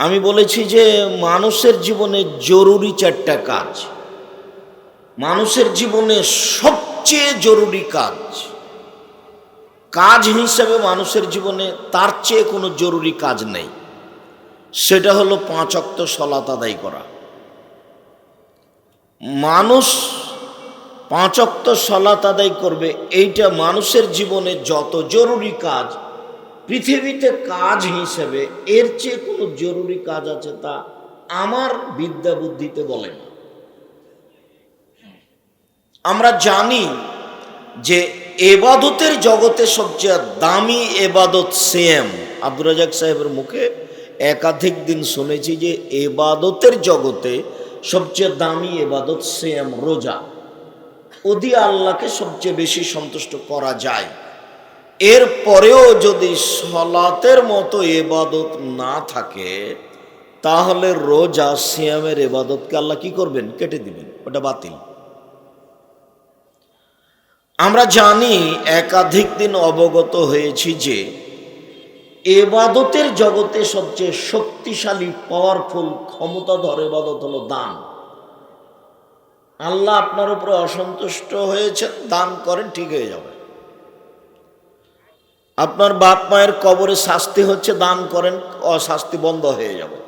আমি বলেছি যে মানুষের জীবনে জরুরি চারটা কাজ। মানুষের জীবনে সবচেয়ে জরুরি কাজ। কাজ হিসাবে মানুষের জীবনে তার চেয়ে কোনো জরুরি কাজ নেই। সেটা হলো পাঁচ অক্ত সলাত আদায় করা। মানুষ পাঁচ অক্ত সলাত আদায় করবে, এইটা মানুষের জীবনে যত জরুরি কাজ পৃথিবীতে কাজ হিসেবে এর চেয়ে কোনো জরুরি কাজ আছে তা আমার বিদ্যা বুদ্ধিতে বলে না। আমরা জানি যে এবাদতের জগতে সবচেয়ে দামি এবাদত সেম আব্দুর রাজাক সাহেবের মুখে একাধিক দিন শুনেছি যে এবাদতের জগতে সবচেয়ে দামি এবাদত সেম রোজা। ওদি আল্লাহকে সবচেয়ে বেশি সন্তুষ্ট করা যায়। এর পরেও যদি সলাতের মতো এবাদত না থাকে, তাহলে রোজা সিয়ামের এবাদতকে আল্লাহ কি করবেন? কেটে দিবেন। ওটা বাতিল। আমরা জানি একাধিক দিন অবগত হয়েছি যে এবাদতের জগতে সবচেয়ে শক্তিশালী পাওয়ারফুল ক্ষমতাধর এবাদত হলো দান। আল্লাহ আপনার উপরে অসন্তুষ্ট হয়েছেন, দান করেন, ঠিক হয়ে যাবে। আপনার বাপ মায়ের কবরে শাস্তি হচ্ছে, দান করেন, অশাস্তি বন্ধ হয়ে যাবে।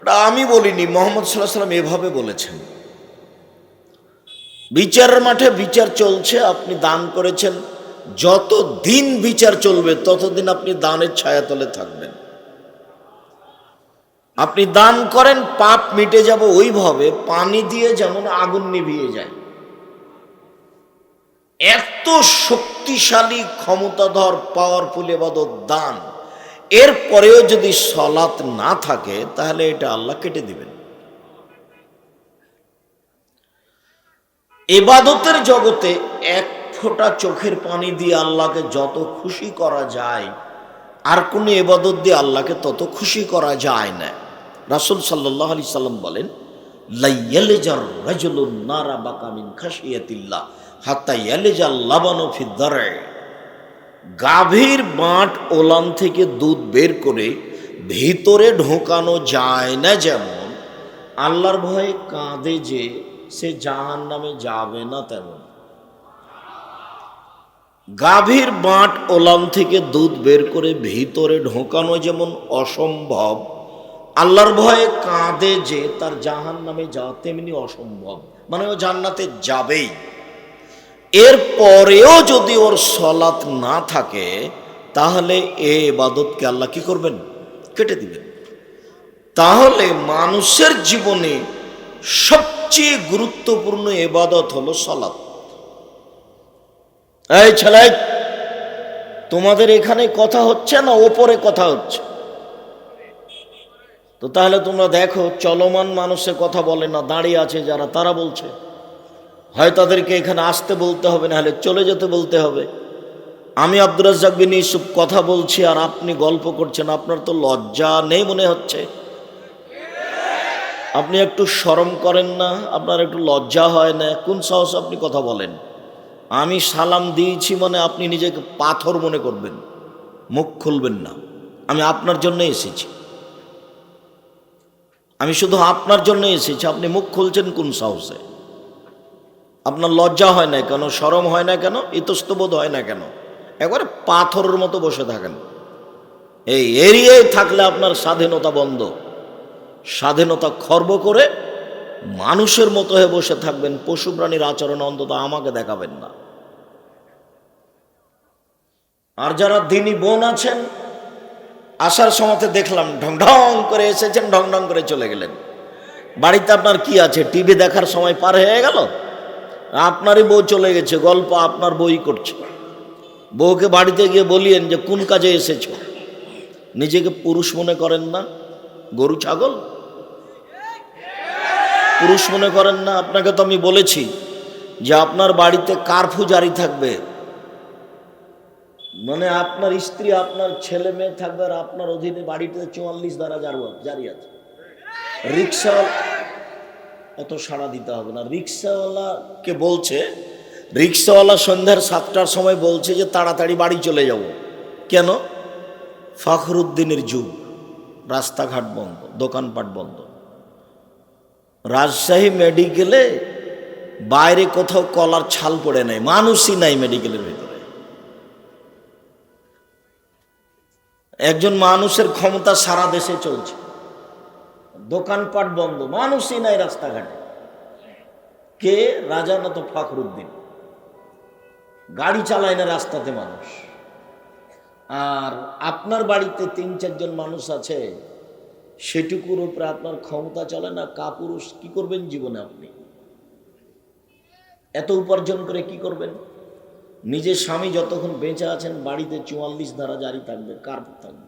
ওটা আমি বলিনি, মোহাম্মদ সাল্লাহ সাল্লাম এভাবে বলেছেন। বিচারের মাঠে বিচার চলছে, আপনি দান করেছেন, যত দিন বিচার চলবে, ততদিন আপনি দানের ছায়াতলে থাকবেন। আপনি দান করেন, পাপ মিটে যাবে ওইভাবে, পানি দিয়ে যেমন আগুন নিভিয়ে যায়। এত শক্তিশালী, ক্ষমতাধর পাওয়ারফুল এবাদত দান। এর পরেও যদি সলাৎ না থাকে, তাহলে এটা আল্লাহ কেটে দিবেন। এবাদতের জগতে এক ফোঁটা চোখের পানি দিয়ে আল্লাহকে যত খুশি করা যায়, আর কোনো এবাদত দিয়ে আল্লাহকে তত খুশি করা যায় না। রাসুল সাল্লাহ আলি সাল্লাম বলেন, লাইয়ালেজার রাজুলুন নারা বাকামিন খাসিয়াতিল্লাহ গাভীর বাঁট ওলান থেকে দুধ বের করে ভিতরে ঢোকানো যায় না যেমন, আল্লাহর ভয়ে কাঁদে যে সে জাহান নামে যাবে না তেমন। গাভীর বাঁট ওলান থেকে দুধ বের করে ভিতরে ঢোকানো যেমন অসম্ভব, আল্লাহর ভয়ে কাঁদে যে তার জাহান নামে যাওয়া তেমনি অসম্ভব। মানে ও জান্নাতে যাবেই। এর পরেও যদি ওর সলাৎ না থাকে, তাহলে এ এবাদতকে আল্লাহ কি করবেন? কেটে দিবেন। তাহলে মানুষের জীবনে সবচেয়ে গুরুত্বপূর্ণ এবাদত হলো সলাৎ। এই ছেলে তোমাদের এখানে কথা হচ্ছে না, ওপরে কথা হচ্ছে? তো তাহলে তোমরা দেখো, চলমান মানুষের কথা বলে না, দাঁড়িয়ে আছে যারা, তারা বলছে। হয় তাদেরকে এখানে আসতে বলতে হবে না হলে চলে যেতে বলতে হবে। আমি আব্দুর রাজ্জাক বিন ইউসুফ কথা বলছি আর আপনি গল্প করছেন, আপনার তো লজ্জা নেই মনে হচ্ছে। আপনি একটু শরম করেন না, আপনার একটু লজ্জা হয় না, কোন সাহস আপনি কথা বলেন। আমি সালাম দিয়েছি মানে আপনি নিজেকে পাথর মনে করবেন, মুখ খুলবেন না। আমি আপনার জন্য এসেছি। আমি শুধু আপনার জন্য এসেছি, আপনি মুখ খুলছেন কোন সাহসে? আপনার লজ্জা হয় না কেন? সরম হয় না কেন? ইতস্তবোধ হয় না কেন? একবারে পাথরের মতো বসে থাকেন। এই এরিয়ায় থাকলে আপনার স্বাধীনতা বন্ধ। স্বাধীনতা খর্ব করে মানুষের মতো হয়ে বসে থাকবেন। পশু প্রাণীর আচরণ অন্তত আমাকে দেখাবেন না। আর যারা দিনী বোন আছেন, আসার সময়তে দেখলাম ঢং ঢং করে এসেছেন, ঢং ঢং করে চলে গেলেন। বাড়িতে আপনার কি আছে? টিভি দেখার সময় পার হয়ে গেল? আপনারই বউ চলে গেছে, গল্প আপনার বই করছে। বউকে বাড়িতে গিয়ে বলিয়েন যে, কোন কাজে এসেছ? নিজেকে পুরুষ মনে করেন না, গরু, ছাগল? পুরুষ মনে করেন না, আপনাকে তো আমি বলেছি যে, আপনার বাড়িতে কারফু জারি থাকবে। মানে আপনার স্ত্রী, আপনার ছেলে মেয়ে থাকবে আর আপনার অধীনে বাড়িতে চুয়াল্লিশ দ্বারা জারি আছে। রিক্সা অত সাড়া দিতে হবে না। রিক্সাওয়ালাকে বলছে, রিক্সাওয়ালা সন্ধ্যার সাতটার সময় বলছে যে তাড়াতাড়ি বাড়ি চলে যাব। কেন? ফখরুদ্দিনের যুগ, রাস্তাঘাট বন্ধ, দোকানপাট বন্ধ। রাজশাহী মেডিকেলে বাইরে কোথাও কলার ছাল পড়ে নাই, মানুষই নাই মেডিকেলের ভিতরে। একজন মানুষের ক্ষমতা সারা দেশে চলছে। দোকানপাট বন্ধ, মানুষই নাই রাস্তাঘাটে। কে? রাজা না তো ফখরুদ্দিন। গাড়ি চালায় না রাস্তাতে মানুষ। আর আপনার বাড়িতে তিন, চারজন মানুষ আছে, সেটুকুর উপরে আপনার ক্ষমতা চলে না, কাপুরুষ, কি করবেন জীবনে আপনি? এত উপার্জন করে কি করবেন? নিজের স্বামী যতক্ষণ বেঁচে আছেন, বাড়িতে চুয়াল্লিশ ধারা জারি থাকবে, কার থাকবে?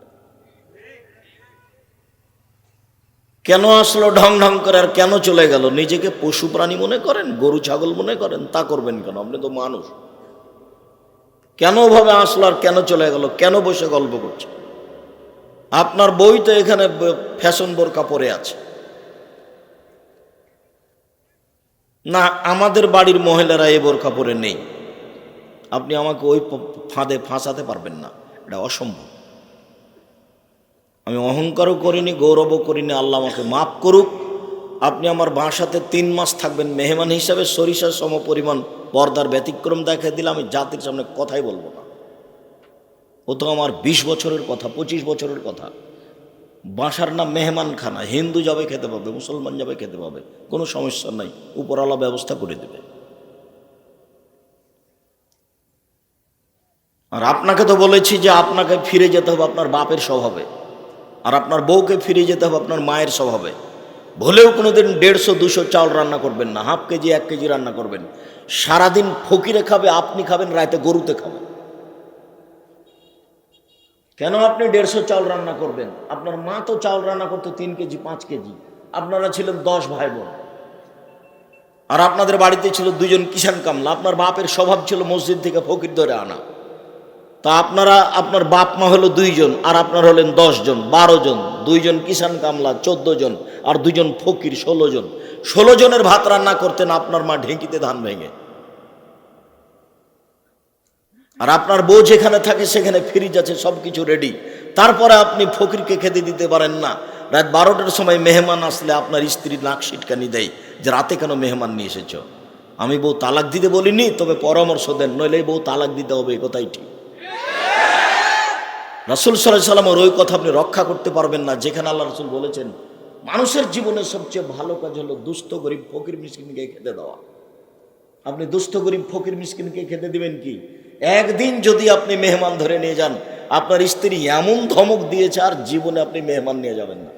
কেন আসলো ঢং ঢং করে আর কেন চলে গেল? নিজেকে পশু প্রাণী মনে করেন? গরু ছাগল মনে করেন? তা করবেন কেন? আপনি তো মানুষ। কেন ভাবে আসলো আর কেন চলে গেল? কেন বসে গল্প করছে? আপনার বই তো এখানে ফ্যাশন বোরকা পরে আছে। না, আমাদের বাড়ির মহিলারা এ বোরকা পরে নেই। আপনি আমাকে ওই ফাঁদে ফাঁসাতে পারবেন না। এটা অসম্ভব। আমি অহংকারও করিনি, গৌরবও করিনি, আল্লাহ আমাকে মাফ করুক। আপনি আমার বাসাতে তিন মাস থাকবেন, মেহমান হিসাবে সরিষার সম পরিমাণ পর্দার ব্যতিক্রম দেখা দিলে আমি জাতির সামনে কথাই বলব না। ও তো আমার বিশ বছরের কথা, পঁচিশ বছরের কথা। বাসার নাম মেহমানখানা, হিন্দু যাবে খেতে পাবে, মুসলমান যাবে খেতে পাবে, কোনো সমস্যা নাই, উপরওয়ালা ব্যবস্থা করে দেবে। আর আপনাকে তো বলেছি যে আপনাকে ফিরে যেতে হবে, আপনার বাপের স্বভাবে। আর আপনার বউকে ফিরে যেতে হবে, আপনার মায়ের স্বভাবে। ভুলেও কোনোদিন দেড়শো, দুশো চাল রান্না করবেন না, হাফ কেজি, এক কেজি রান্না করবেন। সারাদিন ফকিরে খাবে, আপনি খাবেন, রাতে গরুতে খাবেন। কেন আপনি দেড়শো চাল রান্না করবেন? আপনার মা তো চাল রান্না করতো তিন কেজি, পাঁচ কেজি। আপনারা ছিলেন দশ ভাই বোন আর আপনাদের বাড়িতে ছিল দুজন কিষান কামলা, আপনার বাপের স্বভাব ছিল মসজিদ থেকে ফকির ধরে আনা। তা আপনারা, আপনার বাপ মা হলো দুইজন, আর আপনার হলেন দশ জন বারো জন দুইজন কিষান কামলা চোদ্দ জন আর দুজন ফকির ষোলো জন ষোলো জনের ভাত রান্না করতেন, আপনার মা ঢেঁকিতে ধান ভেঙে। আর আপনার বউ যেখানে থাকে, সেখানে ফ্রিজ আছে সব কিছু রেডি তারপরে আপনি ফকিরকে খেতে দিতে পারেন না। রাত বারোটার সময় মেহমান আসলে আপনার স্ত্রী নাক সিটকানি দেয়, যে রাতে কেন মেহমান নিয়ে এসেছ? আমি বউ তালাক দিতে বলিনি, তবে পরামর্শ দেন, নইলে বউ তালাক দিতে হবে, এ কথাই ঠিক। রাসুল সাল্লাহ সাল্লামের ওই কথা আপনি রক্ষা করতে পারবেন না, যেখানে আল্লাহ রসুল বলেছেন, মানুষের জীবনে সবচেয়ে ভালো কাজ হলো দুস্থ, গরিব, ফকির, মিসকিনকে খেতে দেওয়া। আপনি দুস্থ, গরিব, ফকির, মিসকিনকে খেতে দিবেন কি? একদিন যদি আপনি মেহমান ধরে নিয়ে যান, আপনার স্ত্রী এমন ধমক দিয়েছে আর জীবনে আপনি মেহমান নিয়ে যাবেন না।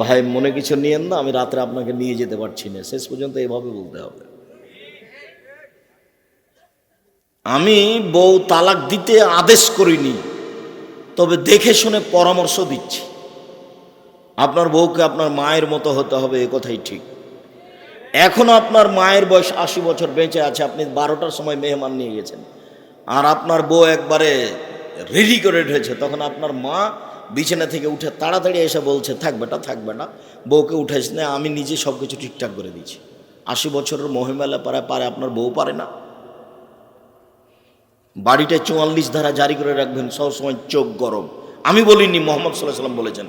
ভাই, মনে কিছু নিয়েন না, আমি রাত্রে আপনাকে নিয়ে যেতে পারছি না, শেষ পর্যন্ত এভাবে বলতে হবে। আমি বউ তালাক দিতে আদেশ করিনি তবে দেখে শুনে পরামর্শ দিচ্ছি। আপনার বউকে আপনার মায়ের মতো হতে হবে, এ কথাই ঠিক। এখনও আপনার মায়ের বয়স আশি বছর, বেঁচে আছে, আপনি বারোটার সময় মেহমান নিয়ে গেছেন। আর আপনার বউ একবারে রেডি করে উঠেছে তখন আপনার মা বিছানা থেকে উঠে তাড়াতাড়ি এসে বলছে, থাক বেটা থাক বেটা, বউকে উঠাইস না, আমি নিজে সব কিছু ঠিকঠাক করে দিচ্ছি আশি বছরের মহিমেলা পারে পারে আপনার বউ পারে না। বাড়িটা চুয়াল্লিশ ধারা জারি করে রাখবেন সবসময় চোখ গরম। আমি বলিনি, মোহাম্মদ সাল্লাহ সাল্লাম বলেছেন।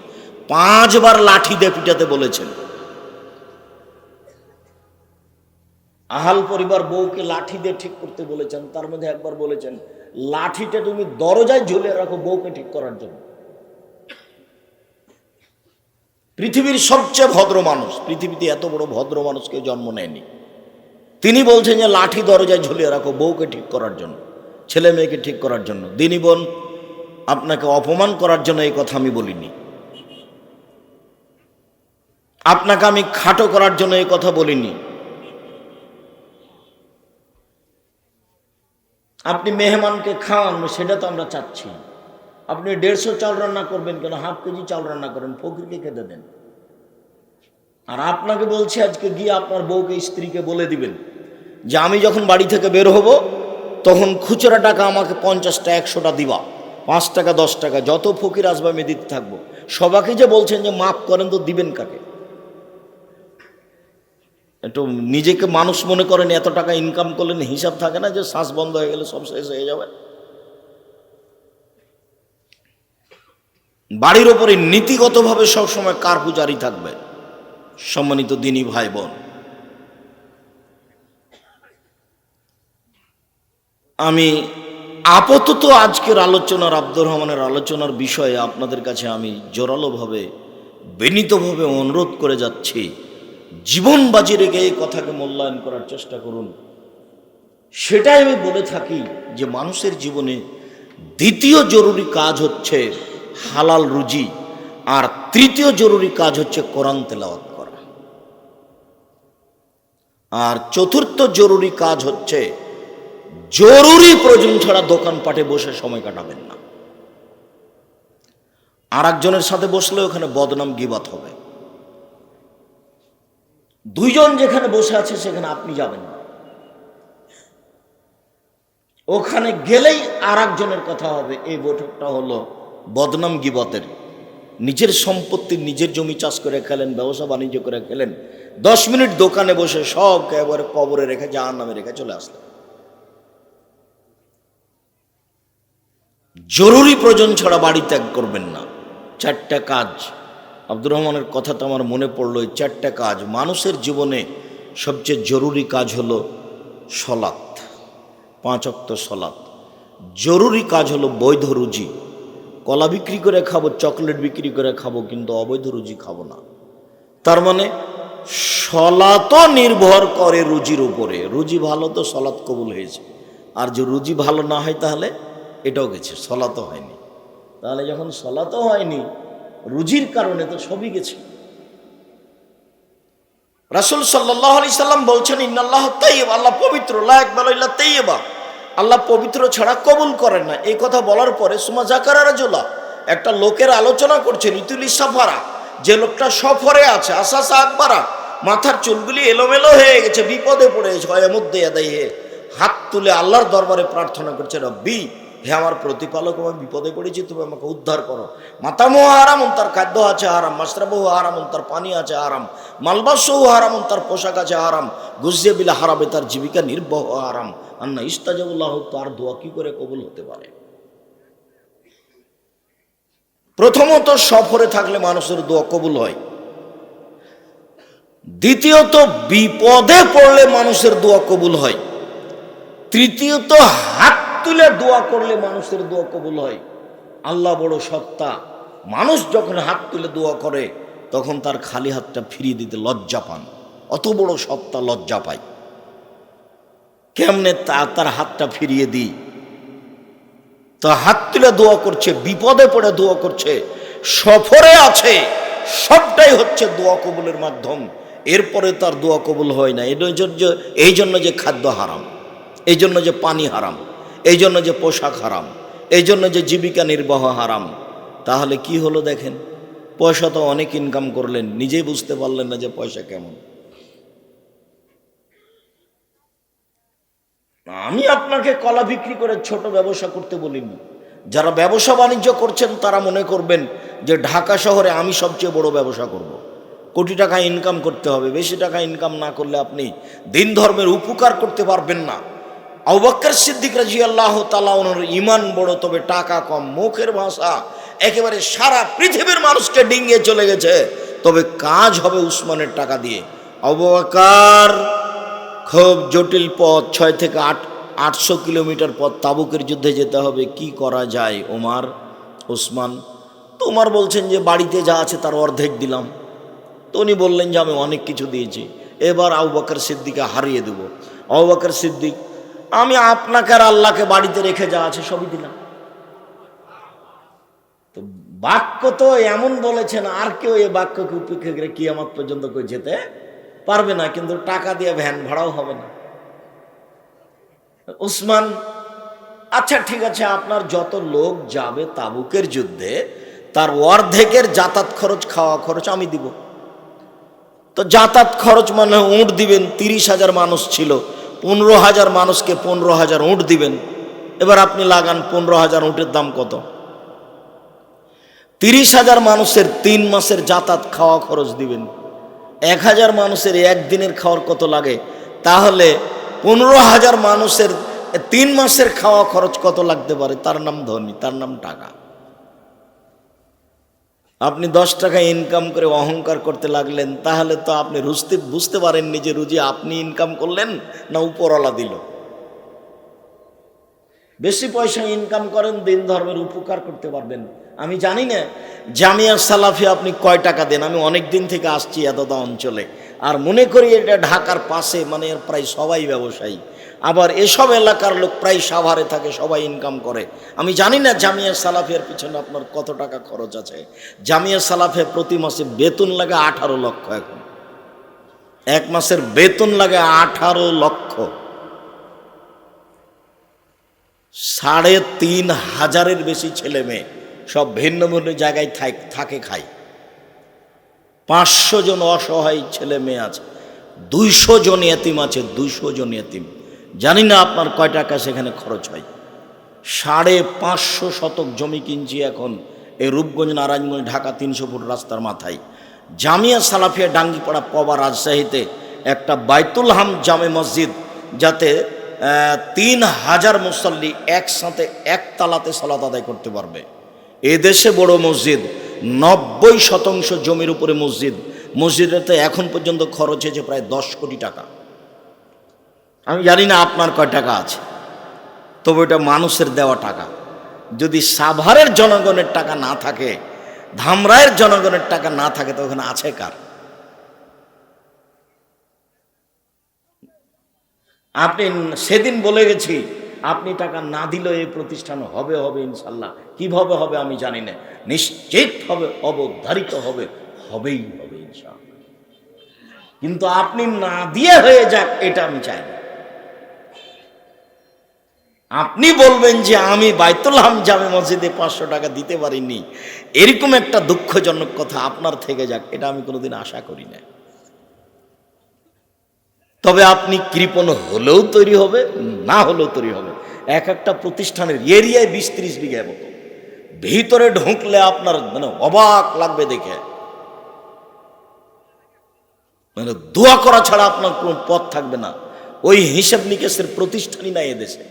পাঁচবার লাঠি দিয়ে পিটাতে বলেছেন। আহাল পরিবার বউকে লাঠি দিয়ে ঠিক করতে বলেছেন, তার মধ্যে একবার বলেছেন, লাঠিটা তুমি দরজায় ঝুলিয়ে রাখো বউকে ঠিক করার জন্য। পৃথিবীর সবচেয়ে ভদ্র মানুষ, পৃথিবীতে এত বড় ভদ্র মানুষ কেউ জন্ম নেয়নি। তিনি বলছেন যে, লাঠি দরজায় ঝুলিয়ে রাখো বউকে ঠিক করার জন্য। ছেলে মেয়েকে ঠিক করার জন্য। দিনী বোন, আপনাকে অপমান করার জন্য এই কথা আমি বলিনি। আপনাকে আমি খাটো করার জন্য এই কথা বলিনি। আপনি মেহমানকে খাওয়ান, সেটা তো আমরা চাচ্ছি। আপনি দেড়শো চাল রান্না করবেন কেন? হাফ কেজি চাল রান্না করেন, ফকিরকে খেতে দেন। আর আপনাকে বলছি, আজকে গিয়ে আপনার বউকে, স্ত্রীকে বলে দিবেন যে, আমি যখন বাড়ি থেকে বের হব তখন খুচরা টাকা আমাকে পঞ্চাশটা একশোটা দিবা। পাঁচ টাকা, দশ টাকা, যত ফকির আসবে আমি দিতে থাকব। সবাকে যে বলছেন যে মাফ করেন তো দিবেন কাকে? একটু নিজেকে মানুষ মনে করেন, এত টাকা ইনকাম করলেন হিসাব থাকে না যে শ্বাস বন্ধ হয়ে গেলে সব শেষ হয়ে যাবে। বাড়ির ওপরে নীতিগতভাবে সবসময় কার পূজারি থাকবে? সম্মানিত দিনী ভাই বোন আমি আপাতত আজকের আলোচনার আব্দুর রহমানের আলোচনার বিষয়ে আপনাদের কাছে আমি জোরালোভাবে, বিনীতভাবে অনুরোধ করে যাচ্ছি। জীবন বাজি রেখে এই কথাকে মূল্যায়ন করার চেষ্টা করুন। সেটাই আমি বলে থাকি যে মানুষের জীবনে দ্বিতীয় জরুরি কাজ হচ্ছে হালাল রুজি, আর তৃতীয় জরুরি কাজ হচ্ছে কোরআন তেলাওয়াত করা। আর চতুর্থ জরুরি কাজ হচ্ছে জরুরি প্রয়োজন ছাড়া দোকানপাটে বসে সময় কাটাবেন না। আর একজনের সাথে বসলে ওখানে বদনাম গিবাত হবে। দুইজন যেখানে বসে আছে সেখানে আপনি যাবেন না। ওখানে গেলেই আর একজনের কথা হবে, এই বৈঠকটা হলো বদনাম গিবতের। নিজের সম্পত্তি, নিজের জমি চাষ করে খেলেন, ব্যবসা বাণিজ্য করে খেলেন, দশ মিনিট দোকানে বসে সব একেবারে কবরে রেখে জাহার নামে রেখে চলে আসলেন। জরুরি প্রয়োজন ছাড়া বাড়ি ত্যাগ করবেন না। চারটা কাজ। আব্দুর রহমানের কথা তো আমার মনে পড়ল, এই চারটা কাজ। মানুষের জীবনে সবচেয়ে জরুরি কাজ হলো সলাৎ, পাঁচ অক্ত সলাৎ। জরুরি কাজ হলো বৈধ রুজি। কলা বিক্রি করে খাব, চকলেট বিক্রি করে খাব, কিন্তু অবৈধ রুজি খাব না। তার মানে সলাতও নির্ভর করে রুজির উপরে। রুজি ভালো তো সলাৎ কবুল হয়েছে। আর যে রুজি ভালো না হয় তাহলে এটাও গেছে, সলাতও হয়নি। তাহলে যখন সলাতও হয়নি, রুজির কারণে তো সবই গেছে। রাসুল সাল্লাহ আলি সাল্লাম বলছেন, ইন্নাল্লাহ তাইব আল্লাহ পবিত্র তাইবা আল্লাহ পবিত্র ছাড়া কবুল করেন না। এই কথা বলার পরে, সুমা জাকারা রাজুল্লাহ একটা লোকের আলোচনা করছেন ইতুলি সাফারা যে লোকটা সফরে আছে আসাসা আকবারা মাথার চুলগুলি এলোমেলো হয়ে গেছে, বিপদে পড়ে ছয়ের মধ্যে এদাই হাত তুলে আল্লাহর দরবারে প্রার্থনা করছে, রব্বি হে আমার প্রতিপালক, আমি বিপদে পড়েছি, তুমি আমাকে উদ্ধার করো। মাতামহ হারাম তার খাদ্য আছে হারাম মাসরাবহু হারাম তার পানি আছে হারাম মালবাসহু হারাম তার পোশাক আছে হারাম গুজিয়ে বিলে হারাবে তার জীবিকা নির্বহ হারাম। আন্না ইস্তাজাবুল্লাহ তার দোয়া কি করে কবুল হতে পারে? প্রথমত, সফরে থাকলে মানুষের দোয়া কবুল হয়। দ্বিতীয়ত, বিপদে পড়লে মানুষের দোয়া কবুল হয়। তৃতীয়ত, হাত তুলে দোয়া করলে মানুষের দোয়া কবুল হয়। আল্লাহ বড় সত্তা। মানুষ যখন হাত তুলে দোয়া করে, তখন তার খালি হাতটা ফিরিয়ে দিতে লজ্জা পান। অত বড় সত্তা লজ্জা পায়। কেমনে তা তার হাতটা ফিরিয়ে দিই? তো হাত তুলে দোয়া করছে, বিপদে পড়ে দোয়া করছে, সফরে আছে, সবটাই হচ্ছে দোয়া কবুলের মাধ্যম। এরপরে তার দোয়া কবুল হয় না। এই জন্য এই জন্য যে খাদ্য হারাম, এই জন্য যে পানি হারাম। এই জন্য যে পোশাক হারাম এই জন্য যে জীবিকা নির্বাহ হারাম, তাহলে কি হলো দেখেন? পয়সা তো অনেক ইনকাম করলেন, নিজেই বুঝতে পারলেন না যে পয়সা কেমন। আমি আপনাকে কলা বিক্রি করে ছোট ব্যবসা করতে বলিনি। যারা ব্যবসা বাণিজ্য করছেন, তারা মনে করবেন যে ঢাকা শহরে আমি সবচেয়ে বড় ব্যবসা করব। কোটি টাকা ইনকাম করতে হবে, বেশি টাকা ইনকাম না করলে আপনি দিন ধর্মের উপকার করতে পারবেন না। আবাক্কর সিদ্দিক রাজি আল্লাহ তালা ওনার ইমান বড়, তবে টাকা কম। মুখের ভাষা, একেবারে সারা পৃথিবীর মানুষকে ডিঙ্গে চলে গেছে। তবে কাজ হবে উসমানের টাকা দিয়ে। অবাকার খুব জটিল পথ, ছয় থেকে আট, আটশো কিলোমিটার পথ তাবুকের যুদ্ধে যেতে হবে। কি করা যায় ওমার ওসমান তো ওমার বলছেন যে বাড়িতে যা আছে তার অর্ধেক দিলাম। তো উনি বললেন যে আমি অনেক কিছু দিয়েছি। এবার আবু বাকর সিদ্দিকে হারিয়ে দেবো। আবু বাকর সিদ্দিক আমি আপনাকে আর আল্লাহকে বাড়িতে রেখে যা আছে সবই দিলাম। তো বাক্য তো এমন বলেছেন, আর কেউ এই বাক্যকে উপেক্ষা করে কি আমার পর্যন্ত কেউ যেতে পারবে না, কিন্তু টাকা দিয়ে ভ্যান ভাড়াও হবে না। উসমান আচ্ছা ঠিক আছে, আপনার যত লোক যাবে তাবুকের যুদ্ধে, তার অর্ধেকের যাতায়াত খরচ, খাওয়া খরচ আমি দিব। তো যাতায়াত খরচ মানে উঁট দিবেন, তিরিশ হাজার মানুষ ছিল। পনেরো হাজার মানুষকে পনেরো হাজার উঁট দিবেন। এবার আপনি লাগান পনেরো হাজার উঁটের দাম কত? তিরিশ হাজার মানুষের তিন মাসের যাতায়াত খাওয়া খরচ দিবেন। এক হাজার মানুষের একদিনের খাওয়ার কত লাগে? তাহলে পনেরো হাজার মানুষের তিন মাসের খাওয়া খরচ কত লাগতে পারে? তার নাম ধনী, তার নাম টাকা। আপনি দশ টাকা ইনকাম করে অহংকার করতে লাগলেন, তাহলে তো আপনি রুজতে বুঝতে পারেননি যে রুজি আপনি ইনকাম করলেন না উপরওয়ালা দিল। বেশি পয়সা ইনকাম করেন, দিন ধর্মের উপকার করতে পারবেন। আমি জানি না, জামিয়া সালাফি আপনি কয় টাকা দেন? আমি অনেক দিন থেকে আসছি এতটা অঞ্চলে। আর মনে করি এটা ঢাকার পাশে মানে প্রায় সবাই ব্যবসায়ী। আবার এসব এলাকার লোক প্রায় সাভারে থাকে, সবাই ইনকাম করে। আমি জানি না জামিয়া সালাফের পিছনে আপনার কত টাকা খরচ আছে। জামিয়া সালাফে প্রতি মাসে বেতন লাগে আঠারো লক্ষ এখন। এক মাসের বেতন লাগে আঠারো লক্ষ। সাড়ে তিন হাজারের বেশি ছেলে মেয়ে, সব ভিন্ন ভিন্ন জায়গায় থাক- খায়। পাঁচশো জন অসহায় ছেলে মেয়ে আছে। দুইশো জন এতিম আছে, দুইশো জন এতিম। জানি না আপনার কয় টাকা সেখানে খরচ হয়। সাড়ে পাঁচশো শতক জমি কিনছি এখন এই রূপগঞ্জ, নারায়ণগঞ্জ, ঢাকা তিনশো ফুট রাস্তার মাথায়। জামিয়া সালাফিয়া ডাঙ্গিপাড়া পবা রাজশাহীতে একটা বাইতুল হাম জামে মসজিদ যাতে তিন হাজার মুসল্লি একসাথে এক তালাতে সালাত আদায় করতে পারবে। এদেশে বড় মসজিদ, নব্বই শতাংশ জমির উপরে মসজিদ। মসজিদেতে এখন পর্যন্ত খরচ হয়েছে প্রায় দশ কোটি টাকা। আমি জানি না আপনার কয় টাকা আছে, তবে এটা মানুষের দেওয়া টাকা। যদি সাভারের জনগণের টাকা না থাকে ধামরায়ের জনগণের টাকা না থাকে, তো ওখানে আছে কার? আপনি সেদিন বলে গেছি, আপনি টাকা না দিলেও এই প্রতিষ্ঠান হবে হবে ইনশাল্লাহ। কীভাবে হবে আমি জানি না। নিশ্চিত হবে, অবধারিত হবে, হবেই হবে ইনশাল্লাহ। কিন্তু আপনি না দিয়ে হয়ে যাক, এটা আমি চাই না। আপনি বলবেন যে আমি বাইতুল্লাম জামে মসজিদে পাঁচশো টাকা দিতে পারিনি। এরকম একটা দুঃখজনক কথা আপনার থেকে যাক, এটা আমি কোনোদিন আশা করি না। তবে আপনি কৃপণ হলেও তৈরি হবে, না হলেও তৈরি হবে। এক একটা প্রতিষ্ঠানের এরিয়ায় বিশ ত্রিশ বিঘা মতো ভিতরে ঢুকলে আপনার মানে অবাক লাগবে দেখে। মানে দোয়া করা ছাড়া আপনার কোনো পথ থাকবে না। ওই হিসাব নিকেশের প্রতিষ্ঠানই নাই এদেশে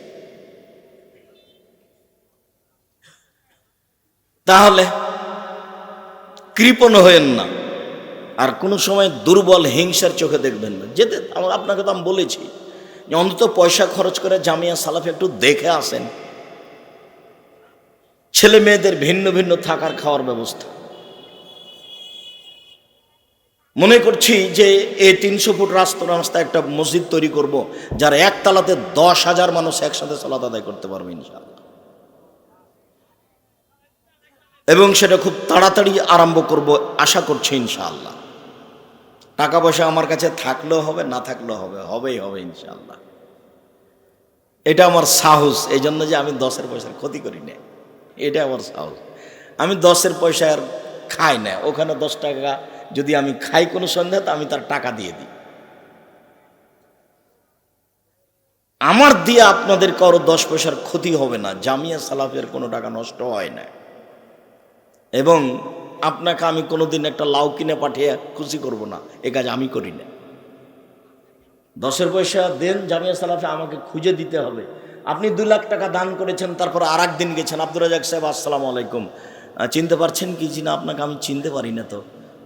তাহলে কৃপণ হয়েন না। আর কোনো সময় দুর্বল হিংসার চোখে দেখবেন না। যেতে আপনাকে তো আমি বলেছি অন্তত পয়সা খরচ করে জামিয়া সালাফে একটু দেখে আসেন। ছেলে মেয়েদের ভিন্ন ভিন্ন থাকার খাওয়ার ব্যবস্থা। মনে করছি যে এই তিনশো ফুট রাস্তা রাস্তায় একটা মসজিদ তৈরি করব, যার একতলাতে দশ হাজার মানুষ একসাথে সালাত আদায় করতে পারবে ইনশাআল্লাহ। এবং সেটা খুব তাড়াতাড়ি আরম্ভ করব, আশা করছি ইনশাআল্লাহ। টাকা পয়সা আমার কাছে থাকলেও হবে, না থাকলেও হবে, হবেই হবে ইনশাআল্লাহ। এটা আমার সাহস এই জন্য যে আমি দশের পয়সার ক্ষতি করি না এটা আমার সাহস। আমি দশের পয়সার খাই না, ওখানে দশ টাকা যদি আমি খাই কোনো সন্ধ্যা তো আমি তার টাকা দিয়ে দিই। আমার দিয়ে আপনাদের কারও দশ পয়সার ক্ষতি হবে না, জামিয়া সালাফের কোনো টাকা নষ্ট হয় না। এবং আপনাকে আমি কোনোদিন একটা লাউ কিনে পাঠিয়ে খুশি করব না। এ কাজ আমি করি না। দশের পয়সা দেন জামিয়া সালাফে, আমাকে খুঁজে দিতে হবে। আপনি দু লাখ টাকা দান করেছেন, তারপর আর দিন গেছেন। আব্দুর রাজাক সাহেব, আসসালামু আলাইকুম। চিনতে পারছেন কি না? আপনাকে আমি চিনতে পারি না তো।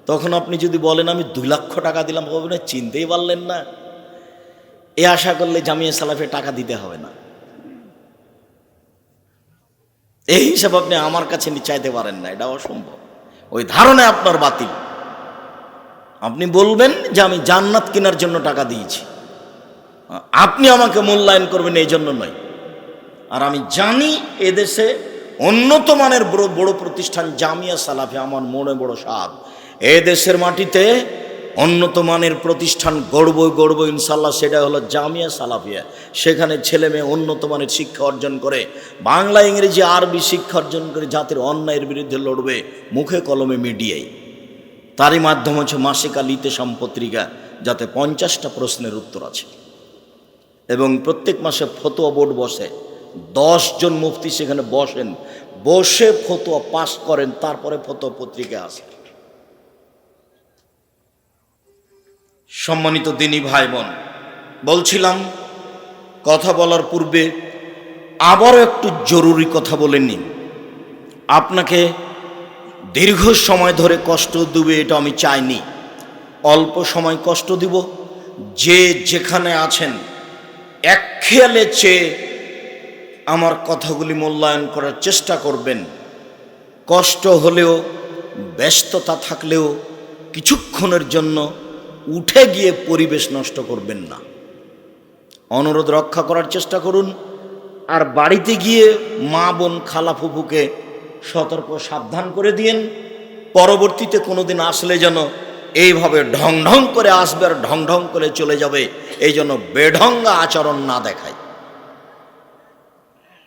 তখন আপনি যদি বলেন, আমি দু লক্ষ টাকা দিলাম হবে না চিনতেই পারলেন না। এ আশা করলে জামিয়া সালাফে টাকা দিতে হবে না। এই হিসাব আপনি আমার কাছে চাইতে পারেন না, এটা অসম্ভব। ওই ধারণা আপনার বাতিল। আপনি বলবেন যে আমি জান্নাত কেনার জন্য টাকা দিয়েছি। আপনি আমাকে মূল্যায়ন করবেন এই জন্য নয়। আর আমি জানি এদেশে উন্নত মানের বড় বড় প্রতিষ্ঠান জামিয়া সালাফি, আমার মনে বড় স্বাদ। এ দেশের মাটিতে উন্নত মানের প্রতিষ্ঠান গড়ব গড়ব ইনশাল্লাহ সেটা হলো জামিয়া সালাফিয়া। সেখানে ছেলে মেয়ে উন্নত মানের শিক্ষা অর্জন করে, বাংলা, ইংরেজি, আরবি শিক্ষা অর্জন করে জাতির অন্যায়ের বিরুদ্ধে লড়বে, মুখে কলমে মিডিয়ায়। তারই মাধ্যম হচ্ছে মাসিকা লিতে পত্রিকা যাতে পঞ্চাশটা প্রশ্নের উত্তর আছে। এবং প্রত্যেক মাসে ফতোয়া বোর্ড বসে জন মুফতি সেখানে বসেন, বসে ফতোয়া পাস করেন, তারপরে ফতোয়া পত্রিকা আসে সম্মানিত দিনী ভাই বোন বলছিলাম, কথা বলার পূর্বে আবারও একটু জরুরি কথা বলে নিন আপনাকে দীর্ঘ সময় ধরে কষ্ট দেবে এটা আমি চাইনি। অল্প সময় কষ্ট দিব। যে যেখানে আছেন, এক খেয়ালে চেয়ে আমার কথাগুলি মূল্যায়ন করার চেষ্টা করবেন। কষ্ট হলেও, ব্যস্ততা থাকলেও কিছুক্ষণের জন্য উঠে গিয়ে পরিবেশ নষ্ট করবেন না। অনুরোধ রক্ষা করার চেষ্টা করুন। আর বাড়িতে গিয়ে মা বোন খালা ফুফুকে সতর্ক সাবধান করে দিয়েন পরবর্তীতে কোনোদিন আসলে যেন এইভাবে ঢং ঢং করে আসবে আর ঢং ঢং করে চলে যাবে, এই জন্য বেঢঙ্গা আচরণ না দেখায়।